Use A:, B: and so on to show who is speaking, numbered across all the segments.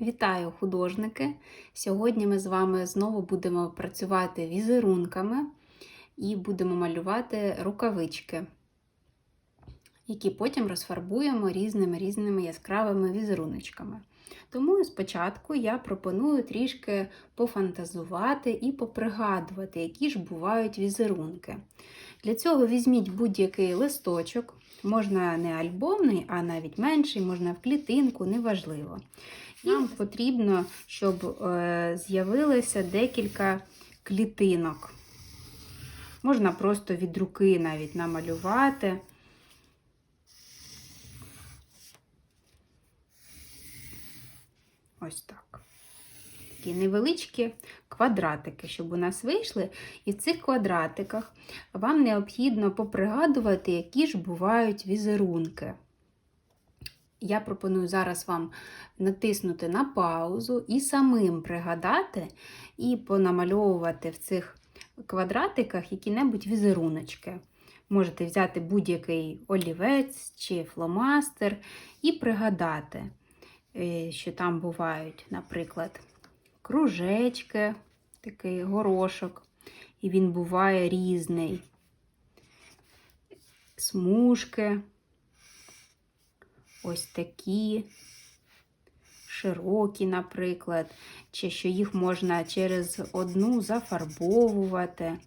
A: Вітаю художники! Сьогодні ми з вами знову будемо працювати візерунками і будемо малювати рукавички, які потім розфарбуємо різними різними яскравими візеруночками. Тому спочатку я пропоную трішки пофантазувати і попригадувати, які ж бувають візерунки. Для цього візьміть будь-який листочок, можна не альбомний, а навіть менший, можна в клітинку, неважливо. Нам потрібно, щоб е, з'явилося декілька клітинок. Можна просто від руки навіть намалювати. Ось так. Такі невеличкі квадратики, щоб у нас вийшли. І в цих квадратиках вам необхідно попригадувати, які ж бувають візерунки. Я пропоную зараз вам натиснути на паузу і самим пригадати, і понамальовувати в цих квадратиках які-небудь візеруночки. Можете взяти будь-який олівець чи фломастер і пригадати, що там бувають, наприклад, кружечки, такий горошок, і він буває різний, смужки ось такі широкі, наприклад, чи що їх можна через одну зафарбовувати.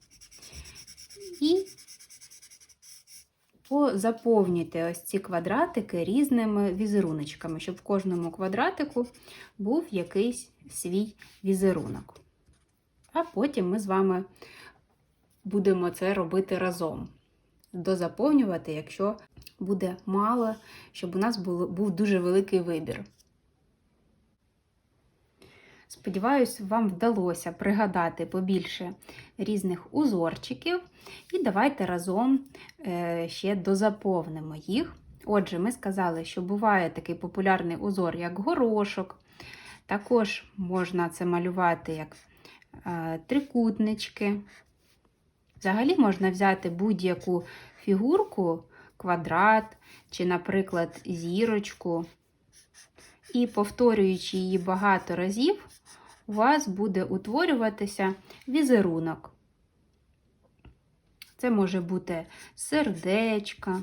A: І заповнюйте ось ці квадратики різними візеруночками, щоб в кожному квадратику був якийсь свій візерунок. А потім ми з вами будемо це робити разом. Дозаповнювати, якщо буде мало, щоб у нас був дуже великий вибір. Сподіваюсь, вам вдалося пригадати побільше різних узорчиків, і давайте разом е, ще дозаповнимо їх. Отже, ми сказали, що буває такий популярний узор, як горошок. Також можна це малювати як е, трикутнички. Взагалі можна взяти будь-яку фігурку, квадрат чи, наприклад, зірочку. І повторюючи її багато разів, у вас буде утворюватися візерунок. Це може бути сердечка.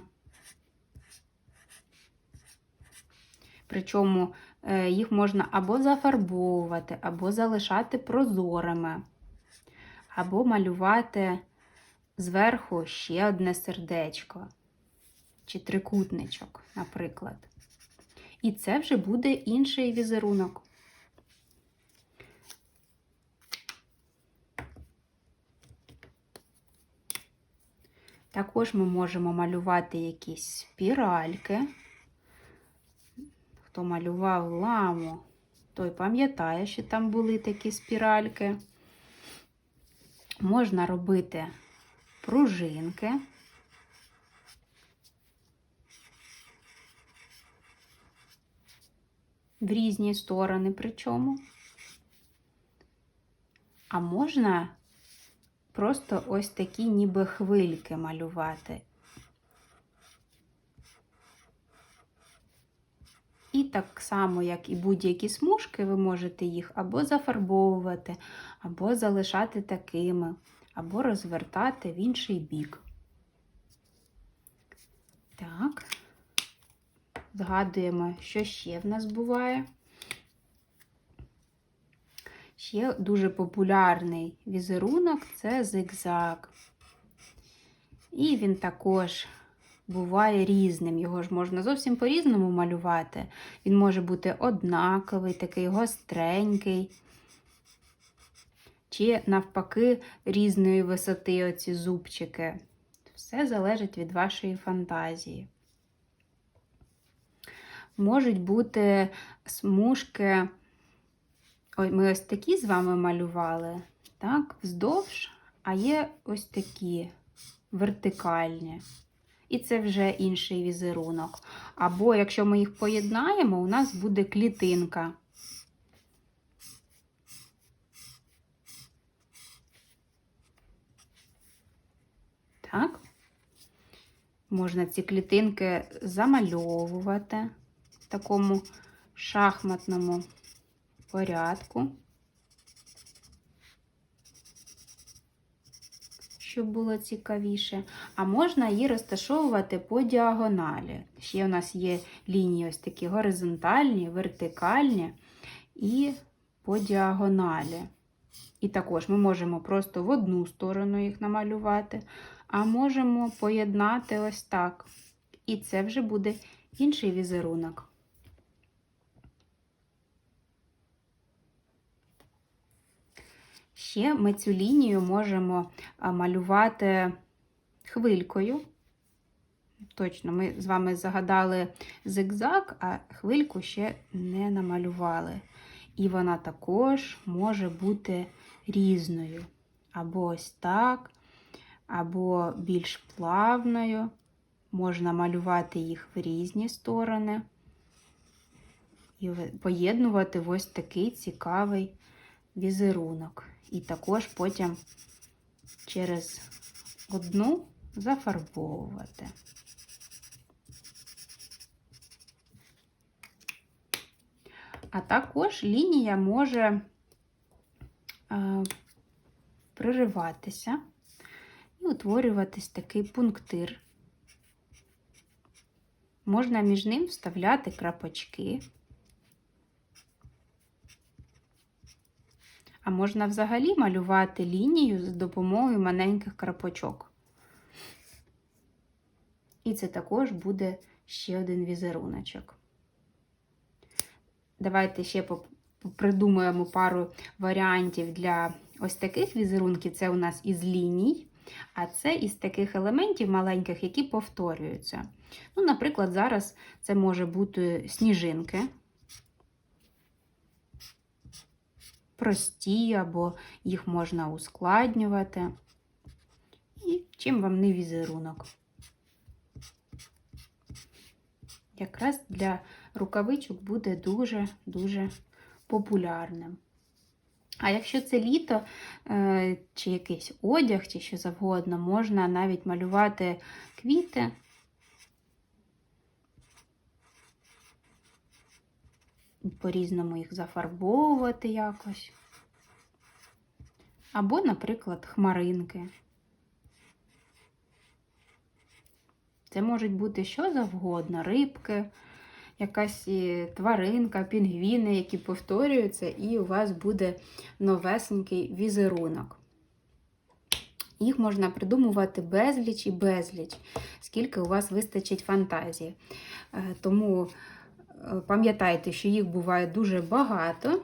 A: Причому е, їх можна або зафарбовувати, або залишати прозорими, або малювати зверху ще одне сердечко чи трикутничок, наприклад. І це вже буде інший візерунок. Також ми можемо малювати якісь спіральки. Хто малював ламу, той пам'ятає, що там були такі спіральки. Можна робити пружинки. в різні сторони причому. А можна просто ось такі ніби хвильки малювати. І так само, як і будь-які смужки, ви можете їх або зафарбовувати, або залишати такими, або розвертати в інший бік. Так. Згадуємо, що ще в нас буває. Ще дуже популярний візерунок це зигзаг. І він також буває різним. Його ж можна зовсім по-різному малювати. Він може бути однаковий, такий гостренький. Чи, навпаки, різної висоти оці зубчики. Все залежить від вашої фантазії можуть бути смужки. Ми ось такі з вами малювали, так, вздовж, а є ось такі вертикальні. І це вже інший візерунок. Або, якщо ми їх поєднаємо, у нас буде клітинка. Так, можна ці клітинки замальовувати в такому шахматному порядку, щоб було цікавіше. А можна її розташовувати по діагоналі. Ще у нас є лінії ось такі горизонтальні, вертикальні і по діагоналі. І також ми можемо просто в одну сторону їх намалювати, а можемо поєднати ось так. І це вже буде інший візерунок. Ще ми цю лінію можемо малювати хвилькою. Точно, ми з вами загадали зигзаг, а хвильку ще не намалювали. І вона також може бути різною. Або ось так, або більш плавною. Можна малювати їх в різні сторони. І поєднувати в ось такий цікавий візерунок. І також потім через одну зафарбовувати. А також лінія може е, пририватися і утворюватись такий пунктир. Можна між ним вставляти крапочки. А можна взагалі малювати лінію з допомогою маленьких крапочок. І це також буде ще один візеруночок. Давайте ще придумаємо пару варіантів для ось таких візерунків. Це у нас із ліній, а це із таких елементів маленьких, які повторюються. Ну, Наприклад, зараз це може бути сніжинки. Прості, або їх можна ускладнювати. І чим вам не візерунок. Якраз для рукавичок буде дуже-дуже популярним. А якщо це літо, е, чи якийсь одяг, чи що завгодно, можна навіть малювати квіти. По-різному їх зафарбовувати якось. Або, наприклад, хмаринки. Це можуть бути що завгодно, рибки, якась тваринка, пінгвіни, які повторюються, і у вас буде новесенький візерунок. Їх можна придумувати безліч і безліч, скільки у вас вистачить фантазії. Е, тому е, пам'ятайте, що їх буває дуже багато.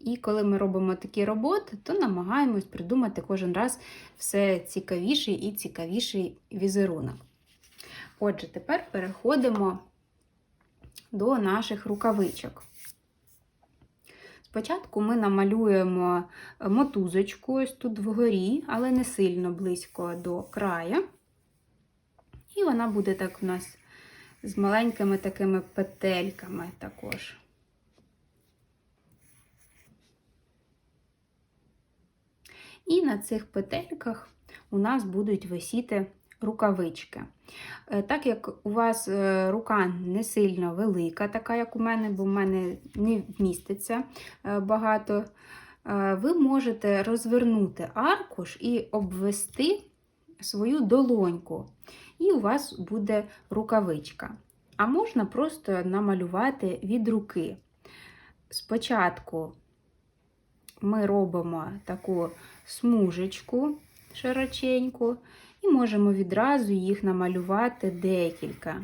A: І коли ми робимо такі роботи, то намагаємось придумати кожен раз все цікавіший і цікавіший візерунок. Отже, тепер переходимо до наших рукавичок. Спочатку ми намалюємо мотузочку ось тут вгорі, але не сильно близько до краю. І вона буде так у нас з маленькими такими петельками також. І на цих петельках у нас будуть висіти рукавички. Е, так як у вас е, рука не сильно велика, така як у мене, бо в мене не вміститься е, багато, ви можете розвернути аркуш і обвести свою долоньку, і у вас буде рукавичка. А можна просто намалювати від руки. Спочатку ми робимо таку смужечку широченьку, і можемо відразу їх намалювати декілька.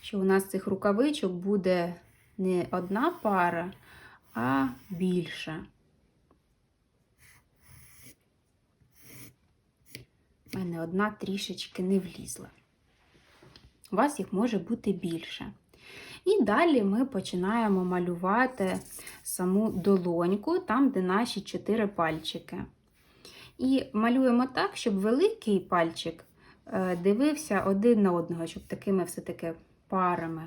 A: Що у нас цих рукавичок буде не одна пара, а більша. У мене одна трішечки не влізла. У вас їх може бути більше. І далі ми починаємо малювати саму долоньку, там, де наші чотири пальчики. І малюємо так, щоб великий пальчик е, дивився один на одного, щоб такими все-таки парами,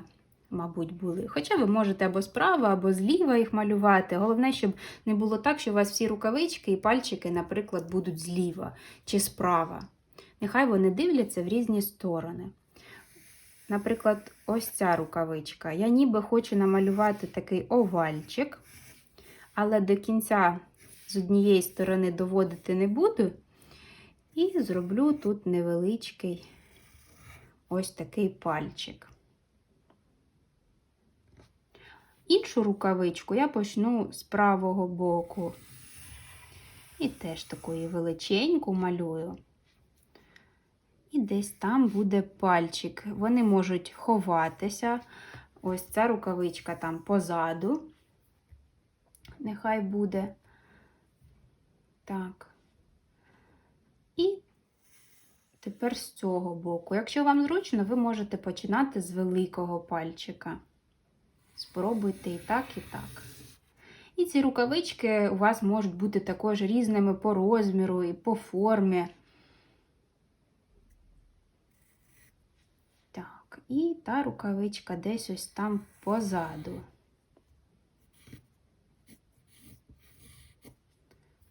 A: мабуть, були. Хоча ви можете або справа, або зліва їх малювати. Головне, щоб не було так, що у вас всі рукавички і пальчики, наприклад, будуть зліва чи справа. Нехай вони дивляться в різні сторони. наприклад, ось ця рукавичка. Я ніби хочу намалювати такий овальчик, але до кінця з однієї сторони доводити не буду. І зроблю тут невеличкий ось такий пальчик. Іншу рукавичку я почну з правого боку. І теж такою величеньку малюю. І десь там буде пальчик. Вони можуть ховатися. Ось ця рукавичка там позаду. Нехай буде. Так. І тепер з цього боку. Якщо вам зручно, ви можете починати з великого пальчика. Спробуйте і так, і так. І ці рукавички у вас можуть бути також різними по розміру і по формі. Так, і та рукавичка десь ось там позаду.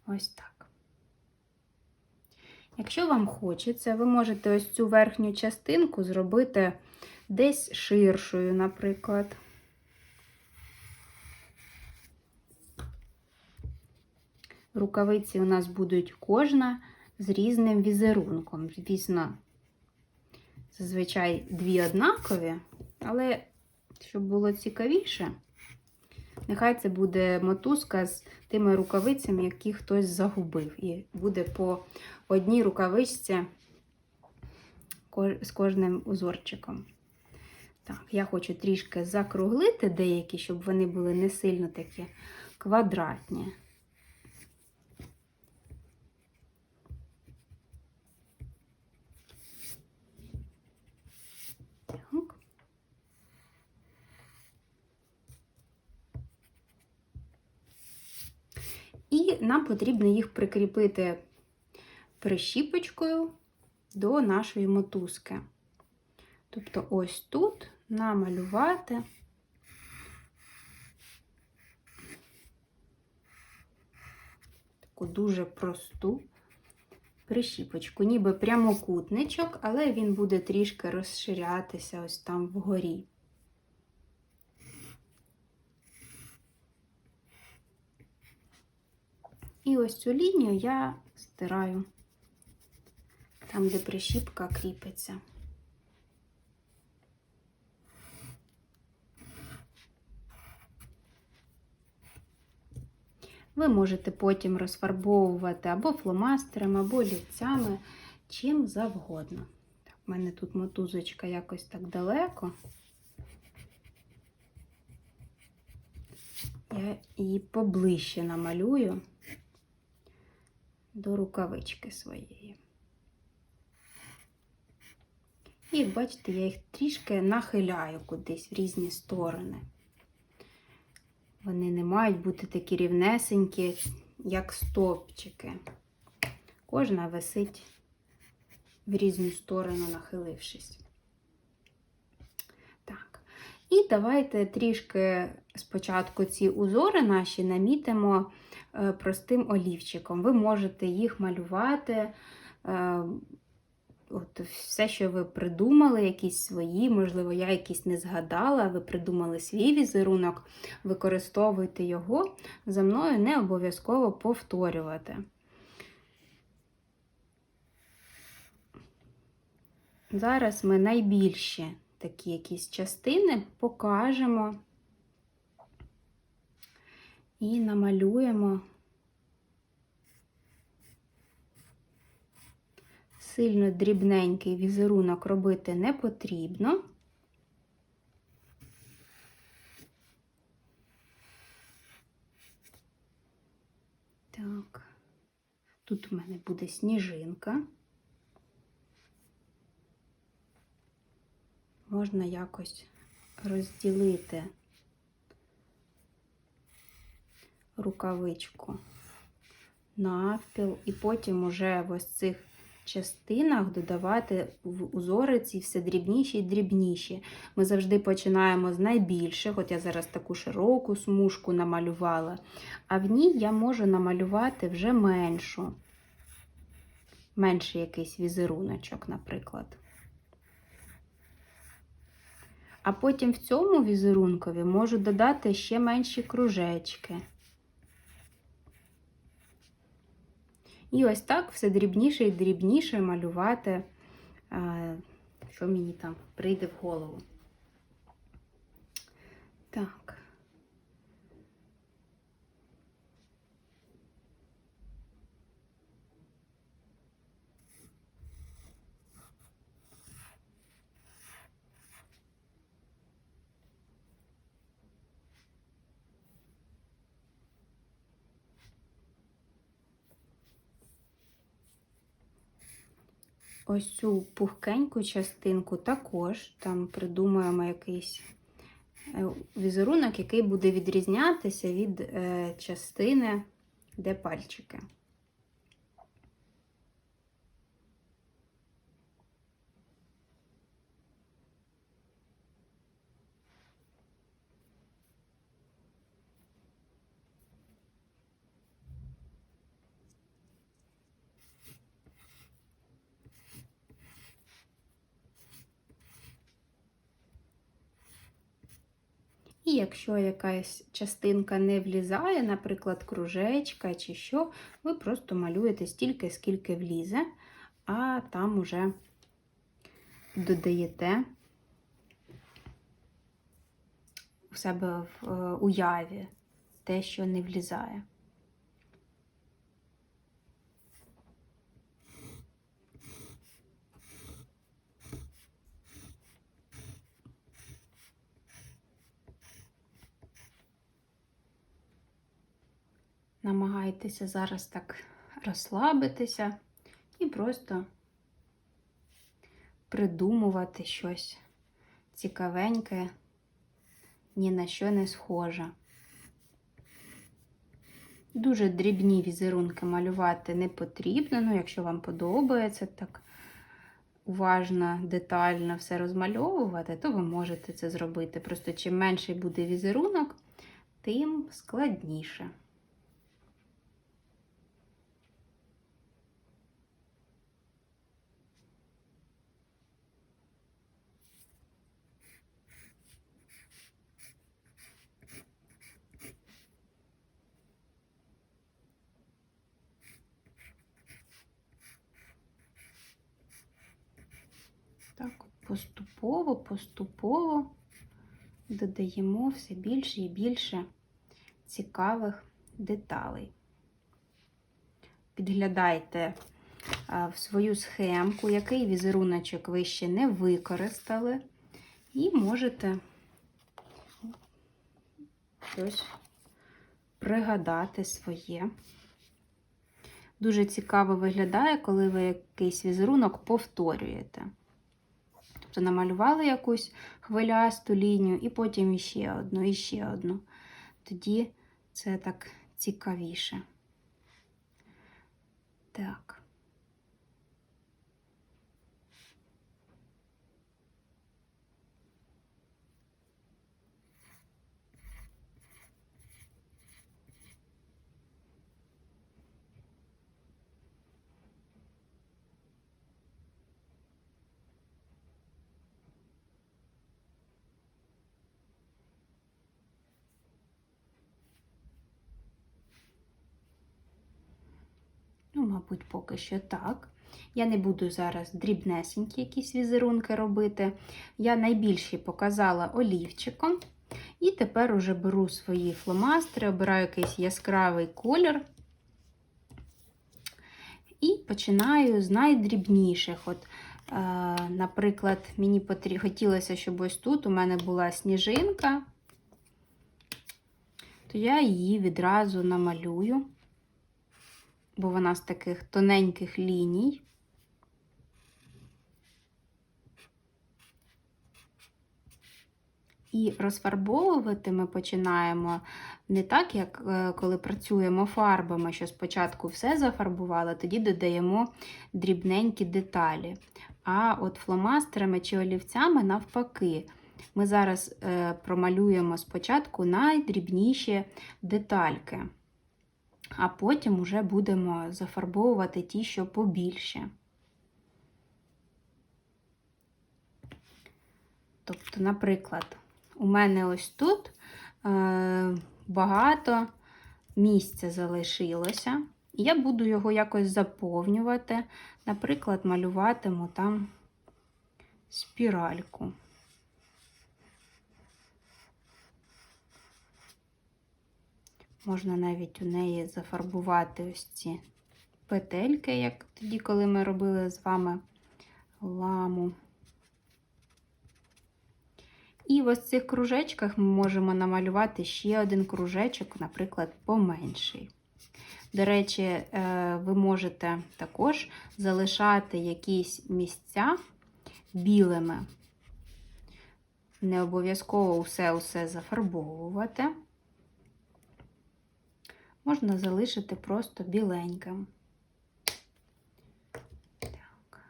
A: Ось так. Якщо вам хочеться, ви можете ось цю верхню частинку зробити десь ширшою, наприклад. Рукавиці у нас будуть кожна з різним візерунком. Звісно, зазвичай дві однакові, але щоб було цікавіше, нехай це буде мотузка з тими рукавицями, які хтось загубив. І буде по одній рукавичці з кожним узорчиком. Так, я хочу трішки закруглити деякі, щоб вони були не сильно такі квадратні. Так. І нам потрібно їх прикріпити прищіпочкою до нашої мотузки. Тобто, ось тут намалювати таку дуже просту прищіпочку, ніби прямокутничок, але він буде трішки розширятися ось там вгорі. І ось цю лінію я стираю там, де прищіпка кріпиться. Ви можете потім розфарбовувати або фломастером, або лівцями, чим завгодно. Так, У мене тут мотузочка якось так далеко. Я її поближче намалюю до рукавички своєї. І, бачите, я їх трішки нахиляю кудись в різні сторони. Вони не мають бути такі рівнесенькі, як стовпчики. Кожна висить в різну сторону, нахилившись. І давайте трішки спочатку ці узори наші намітимо е, простим олівчиком. Ви можете їх малювати. е, От все, що ви придумали, якісь свої, можливо, я якісь не згадала, ви придумали свій візерунок, використовуйте його, за мною не обов'язково повторювати. Зараз ми найбільші такі якісь частини покажемо і намалюємо. Сильно дрібненький візерунок робити не потрібно. Так, тут у мене буде сніжинка. Можна якось розділити рукавичку навпіл, і потім уже в ось цих частинах додавати в узориці все дрібніші і дрібніші. Ми завжди починаємо з найбільших. От я зараз таку широку смужку намалювала, а в ній я можу намалювати вже меншу, менший якийсь візеруночок, наприклад. А потім в цьому візерункові можу додати ще менші кружечки. І ось так все дрібніше і дрібніше малювати, що мені там прийде в голову. Так. Ось цю пухкеньку частинку також там придумаємо якийсь е, візерунок, який буде відрізнятися від е, частини, де пальчики. І якщо якась частинка не влізає, наприклад, кружечка чи що, ви просто малюєте стільки, скільки влізе, а там уже додаєте у себе в е, уяві те, що не влізає. Намагайтеся зараз так розслабитися і просто придумувати щось цікавеньке, ні на що не схоже. Дуже дрібні візерунки малювати не потрібно, ну, якщо вам подобається так уважно, детально все розмальовувати, то ви можете це зробити. Просто чим менший буде візерунок, тим складніше. Так, поступово, поступово додаємо все більше і більше цікавих деталей. Підглядайте в свою схемку, який візеруночок ви ще не використали, і можете щось пригадати своє. Дуже цікаво виглядає, коли ви якийсь візерунок повторюєте. Тобто намалювали якусь хвилясту лінію, і потім іще одну, і ще одну. Тоді це так цікавіше. Так. Ну, мабуть, поки що так. Я не буду зараз дрібнесенькі якісь візерунки робити. Я найбільші показала олівчиком. І тепер уже беру свої фломастери, обираю якийсь яскравий колір. І починаю з найдрібніших. От, е, Наприклад, мені потріб... хотілося, щоб ось тут у мене була сніжинка, то я її відразу намалюю бо вона з таких тоненьких ліній. І розфарбовувати ми починаємо не так, як е, коли працюємо фарбами, що спочатку все зафарбували, тоді додаємо дрібненькі деталі. А от фломастерами чи олівцями навпаки. Ми зараз е, промалюємо спочатку найдрібніші детальки а потім уже будемо зафарбовувати ті, що побільше. Тобто, наприклад, у мене ось тут е, багато місця залишилося. І я буду його якось заповнювати. Наприклад, малюватиму там спіральку. Можна навіть у неї зафарбувати ось ці петельки, як тоді, коли ми робили з вами ламу. І в ось цих кружечках ми можемо намалювати ще один кружечок, наприклад, поменший. До речі, е, ви можете також залишати якісь місця білими. Не обов'язково усе-усе зафарбовувати. Можна залишити просто біленьким. Так.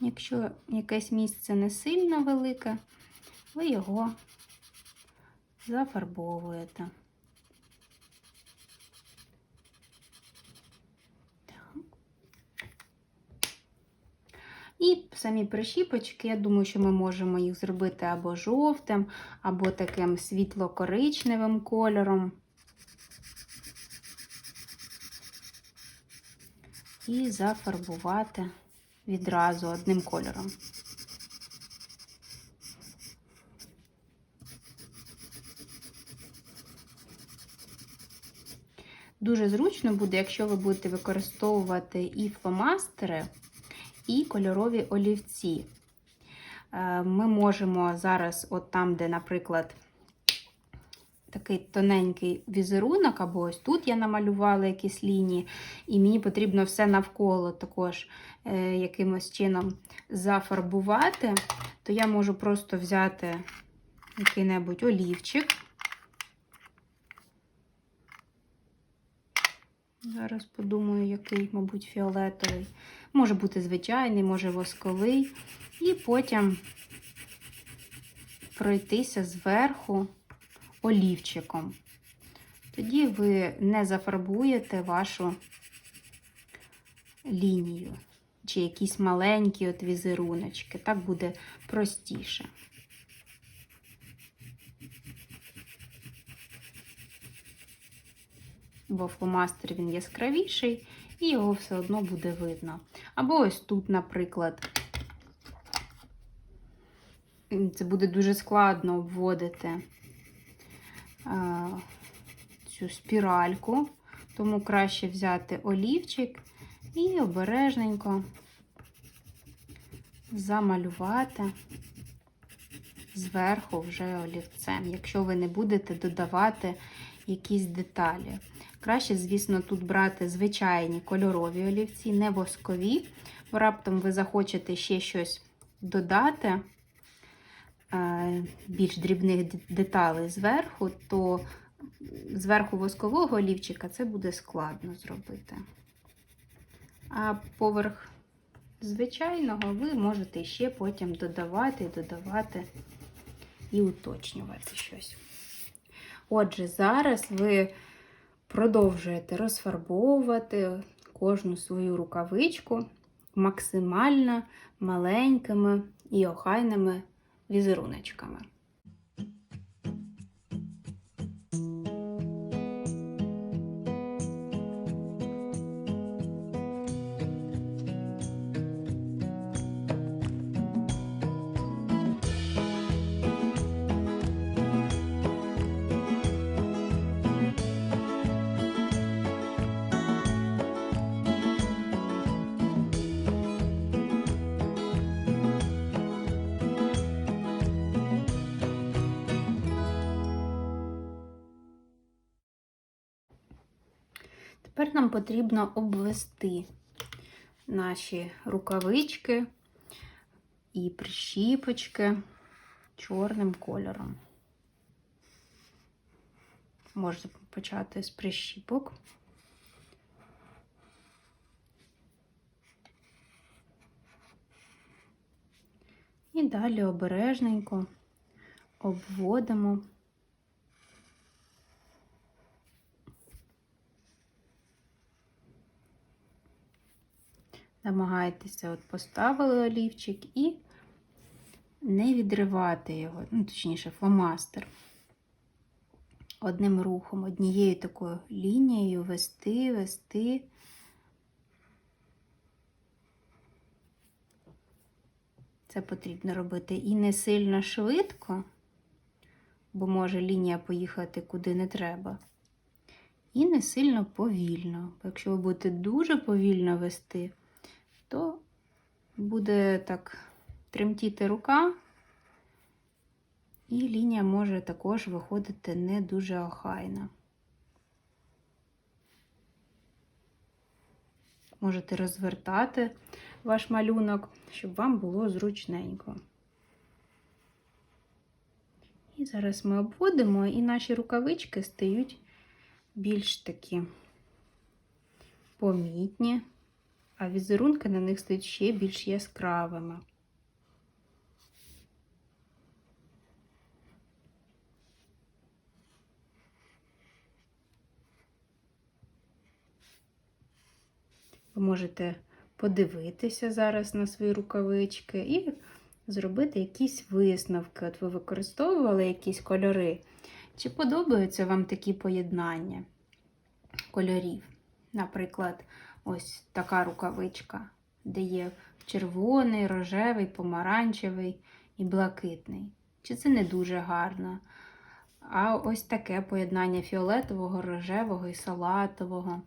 A: Якщо якесь місце не сильно велике, ви його зафарбовуєте. І самі прищіпочки, я думаю, що ми можемо їх зробити або жовтим, або таким світло-коричневим кольором. І зафарбувати відразу одним кольором. Дуже зручно буде, якщо ви будете використовувати і фломастери, і кольорові олівці. Е, ми можемо зараз, от там, де, наприклад, такий тоненький візерунок, або ось тут я намалювала якісь лінії, і мені потрібно все навколо також е, якимось чином зафарбувати, то я можу просто взяти який-небудь олівчик. Зараз подумаю, який, мабуть, фіолетовий. Може бути звичайний, може восковий. І потім пройтися зверху олівчиком. Тоді ви не зафарбуєте вашу лінію. Чи якісь маленькі от візеруночки. Так буде простіше. Бо фломастер він яскравіший, і його все одно буде видно. Або ось тут, наприклад, це буде дуже складно обводити цю спіральку, тому краще взяти олівчик і обережненько замалювати зверху вже олівцем, якщо ви не будете додавати якісь деталі. Краще, звісно, тут брати звичайні кольорові олівці, не воскові. Бо раптом ви захочете ще щось додати, е, більш дрібних деталей зверху, то зверху воскового олівчика це буде складно зробити. А поверх звичайного ви можете ще потім додавати, додавати і уточнювати щось. Отже, зараз ви продовжуєте розфарбовувати кожну свою рукавичку максимально маленькими і охайними візеруночками. Тепер нам потрібно обвести наші рукавички і прищіпочки чорним кольором. Можна почати з прищіпок. І далі обережненько обводимо. Намагайтеся, от поставили олівчик і не відривати його, ну, точніше, фломастер. Одним рухом, однією такою лінією вести, вести. Це потрібно робити і не сильно швидко, бо може лінія поїхати куди не треба. І не сильно повільно. Бо якщо ви будете дуже повільно вести, то буде так тремтіти рука, і лінія може також виходити не дуже охайна. Можете розвертати ваш малюнок, щоб вам було зручненько. І зараз ми обводимо, і наші рукавички стають більш такі помітні, а візерунки на них стають ще більш яскравими. Ви можете подивитися зараз на свої рукавички і зробити якісь висновки. От ви використовували якісь кольори. Чи подобаються вам такі поєднання кольорів? Наприклад, ось така рукавичка, де є червоний, рожевий, помаранчевий і блакитний. Чи це не дуже гарно? А ось таке поєднання фіолетового, рожевого і салатового.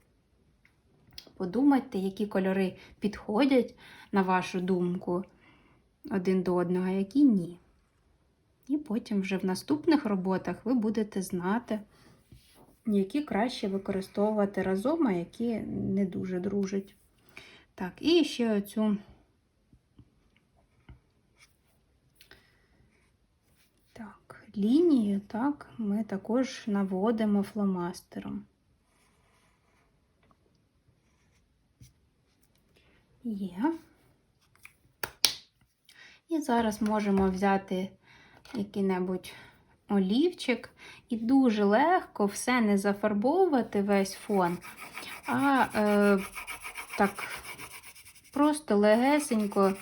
A: Подумайте, які кольори підходять, на вашу думку, один до одного, а які ні. І потім вже в наступних роботах ви будете знати, які краще використовувати разом, а які не дуже дружать. Так, і ще оцю так, лінію, так, ми також наводимо фломастером. Є. І зараз можемо взяти який-небудь олівчик і дуже легко все не зафарбовувати весь фон, а е, так просто легесенько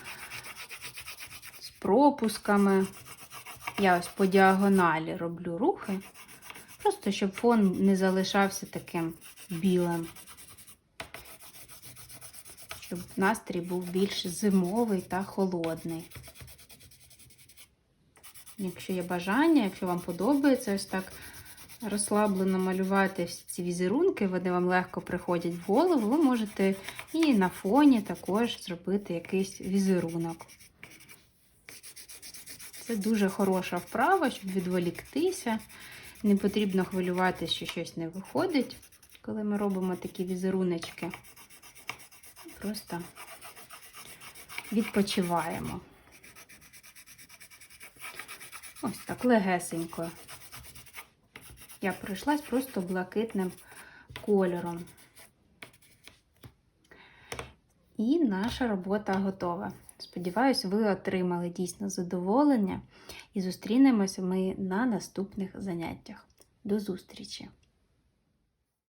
A: з пропусками. Я ось по діагоналі роблю рухи, просто щоб фон не залишався таким білим щоб настрій був більш зимовий та холодний. Якщо є бажання, якщо вам подобається ось так розслаблено малювати ці візерунки, вони вам легко приходять в голову, ви можете і на фоні також зробити якийсь візерунок. Це дуже хороша вправа, щоб відволіктися. Не потрібно хвилюватися, що щось не виходить, коли ми робимо такі візеруночки просто відпочиваємо. Ось так легесенько. Я пройшлась просто блакитним кольором. І наша робота готова. Сподіваюсь, ви отримали дійсно задоволення і зустрінемося ми на наступних заняттях. До зустрічі!